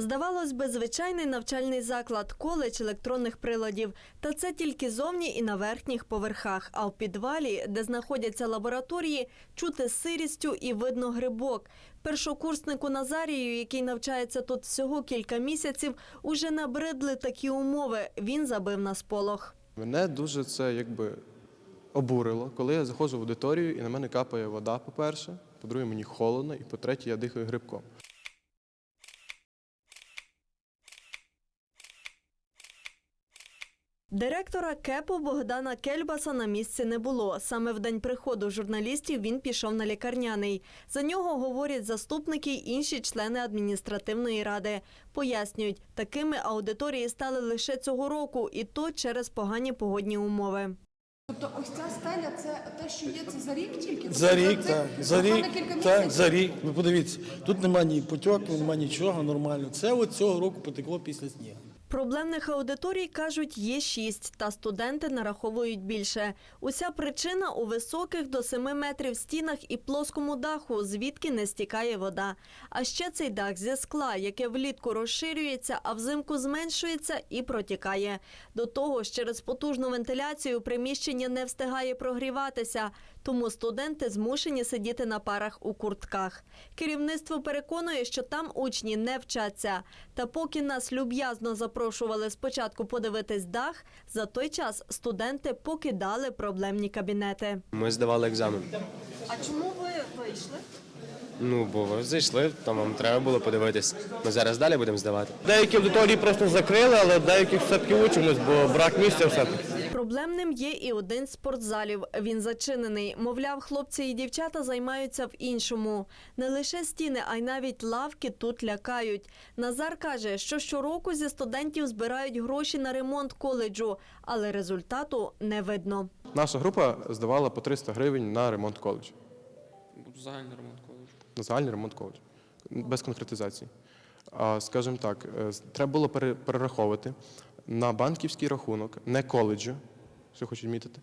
Здавалось би, звичайний навчальний заклад, коледж електронних приладів. Та це тільки зовні і на верхніх поверхах. А в підвалі, де знаходяться лабораторії, чути сирістю і видно грибок. Першокурснику Назарію, який навчається тут всього кілька місяців, уже набридли такі умови. Він забив на сполох. Мене дуже це якби обурило, коли я заходжу в аудиторію і на мене капає вода, по-перше, по-друге, мені холодно, і по-третє, я дихаю грибком. Директора КЕПу Богдана Кельбаса на місці не було. Саме в день приходу журналістів він пішов на лікарняний. За нього говорять заступники й інші члени адміністративної ради. Пояснюють, такими аудиторії стали лише цього року, і то через погані погодні умови. Тобто ось ця стеля це те, що є це за рік тільки? Тобто За рік, так. За рік, так, за рік. Ви подивіться, тут немає ні потьоків, немає нічого нормально. Це от цього року потекло після снігу. Проблемних аудиторій, кажуть, є шість, та студенти нараховують більше. Уся причина у високих до 7 метрів стінах і плоскому даху, звідки не стікає вода. А ще цей дах зі скла, яке влітку розширюється, а взимку зменшується і протікає. До того ж, через потужну вентиляцію приміщення не встигає прогріватися, тому студенти змушені сидіти на парах у куртках. Керівництво переконує, що там учні не вчаться. Та поки нас люб'язно запрошували спочатку подивитись дах, за той час студенти покидали проблемні кабінети. Ми здавали екзамен. А чому ви вийшли? Ну, бо ви зайшли, то вам треба було подивитись. Ми зараз далі будемо здавати. Деякі аудиторії просто закрили, але деяких все-таки учимось, бо брак місця все-таки. Проблемним є і один з спортзалів. Він зачинений. Мовляв, хлопці і дівчата займаються в іншому. Не лише стіни, а й навіть лавки тут лякають. Назар каже, що щороку зі студентів збирають гроші на ремонт коледжу, але результату не видно. Наша група здавала по 300 гривень на ремонт коледжу, Загальний ремонт коледжу. на загальний ремонт коледжу, без конкретизації. Скажімо так, е, треба було перераховувати на банківський рахунок не коледжу, що хочу відмітити,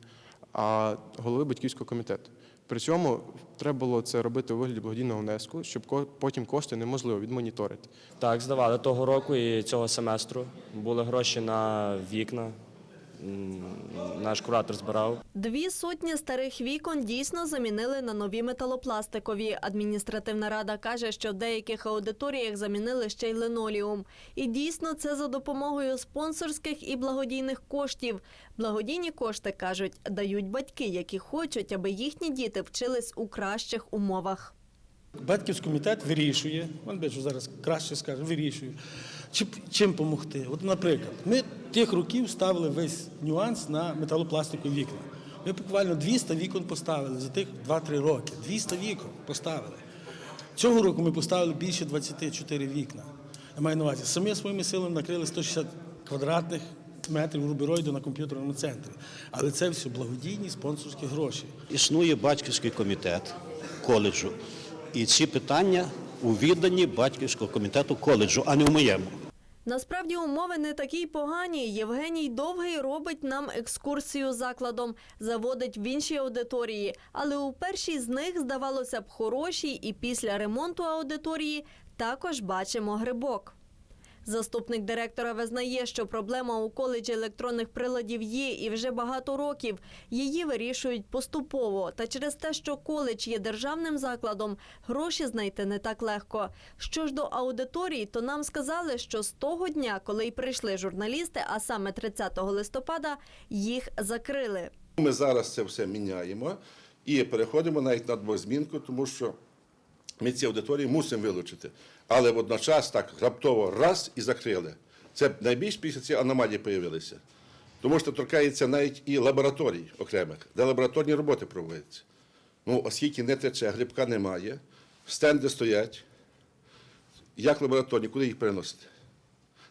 а голови батьківського комітету. При цьому треба було це робити у вигляді благодійного внеску, щоб потім кошти неможливо відмоніторити. Так, здавали того року і цього семестру. Були гроші на вікна. Наш куратор збирав. Дві сотні старих вікон дійсно замінили на нові металопластикові. Адміністративна рада каже, що в деяких аудиторіях замінили ще й линоліум. І дійсно це за допомогою спонсорських і благодійних коштів. Благодійні кошти кажуть, дають батьки, які хочуть, аби їхні діти вчились у кращих умовах. Батьківський комітет вирішує, он бачу зараз краще скаже, вирішує, чи, чим допомогти. От, наприклад, ми тих років ставили весь нюанс на металопластикові вікна. Ми буквально 200 вікон поставили за тих 2-3 роки. 200 вікон поставили. Цього року ми поставили більше 24 вікна. Я маю на увазі, самі своїми силами накрили 160 квадратних метрів рубероїду на комп'ютерному центрі. Але це все благодійні спонсорські гроші. Існує батьківський комітет коледжу, і ці питання у відданні батьківського комітету коледжу, а не в моєму. Насправді умови не такі погані. Євгеній Довгий робить нам екскурсію закладом, заводить в інші аудиторії. Але у першій з них, здавалося б, хорошій, і після ремонту аудиторії також бачимо грибок. Заступник директора визнає, що проблема у коледжі електронних приладів є і вже багато років. Її вирішують поступово. Та через те, що коледж є державним закладом, гроші знайти не так легко. Що ж до аудиторій, то нам сказали, що з того дня, коли й прийшли журналісти, а саме 30 листопада, їх закрили. Ми зараз це все міняємо і переходимо навіть на двозмінку, тому що ми ці аудиторії мусимо вилучити. Але водночас так раптово раз і закрили. Це найбільш після ці аномалії з'явилися. Тому що торкається навіть і лабораторій окремих, де лабораторні роботи проводяться. Ну, оскільки не тече, грибка немає, стенди стоять. Як лабораторні, куди їх переносити?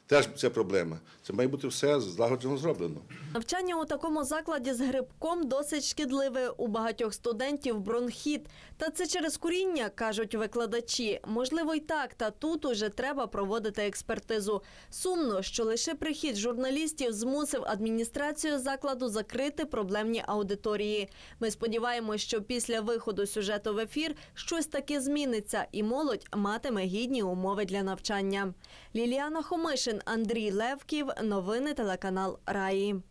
Теж це проблема. Це має бути все злагоджено зроблено. Навчання у такому закладі з грибком досить шкідливе. У багатьох студентів бронхіт. Та це через куріння, кажуть викладачі. Можливо, й так, та тут уже треба проводити експертизу. Сумно, що лише прихід журналістів змусив адміністрацію закладу закрити проблемні аудиторії. Ми сподіваємось, що після виходу сюжету в ефір щось таки зміниться, і молодь матиме гідні умови для навчання. Ліліана Хомишин, Андрій Левків. Новини телеканал Раї.